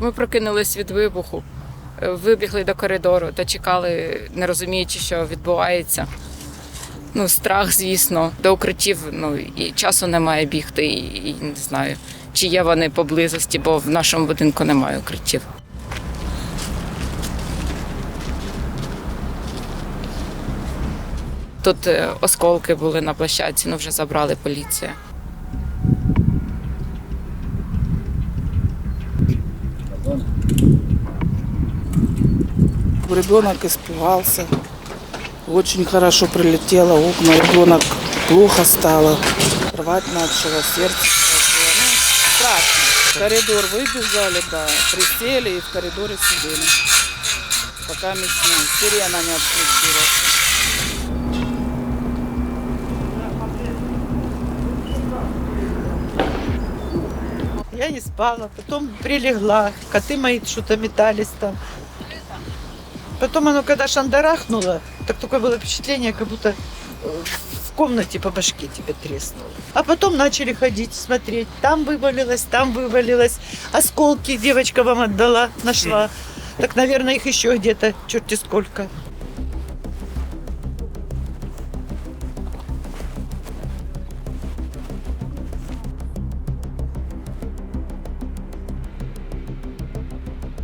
Ми прокинулись від вибуху, е, вибігли до коридору та чекали, не розуміючи, що відбувається. Ну, страх, звісно, до укриттів ну, і часу немає бігти, і, і не знаю, чи є вони поблизості, бо в нашому будинку немає укриттів. Тут е, осколки були на площадці, ну вже забрали поліція. Ребенок испугался. Очень хорошо прилетело окна. Ребенок плохо стало. Рвать начало, сердце страшно. В коридор выбежали, да, присели и в коридоре сидели. Пока ну, сирена не отключилась. Я не спала, потом прилегла, коты мои что-то метались там. Потом оно когда шандарахнуло, так такое было впечатление, как будто э, в комнате по башке тебе треснуло. А потом начали ходить, смотреть. Там вывалилось, там вывалилось. Осколки девочка вам отдала, нашла. Так, наверное, их еще где-то, черти сколько.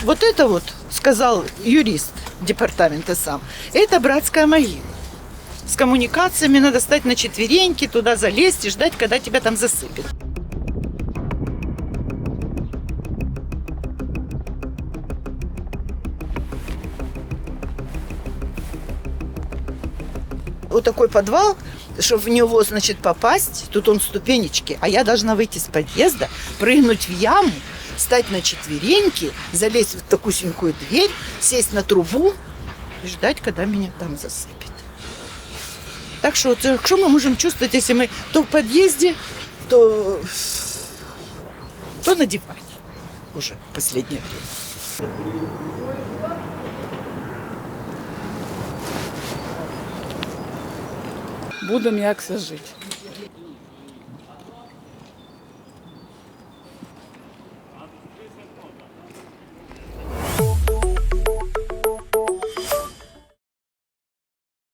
Вот это вот, сказал юрист департамента сам, это братская могила. С коммуникациями надо стать на четвереньки, туда залезть и ждать, когда тебя там засыпет. Вот такой подвал, чтобы в него, значит, попасть, тут он ступенечки, а я должна выйти с подъезда, прыгнуть в яму, стать на четвереньки, залезть в такусенькую дверь, сесть на трубу и ждать, когда меня там засыпет. Так что, вот, э, что мы можем чувствовать, если мы то в подъезде, то, то на диване уже в последнее время. Будемо як це жити.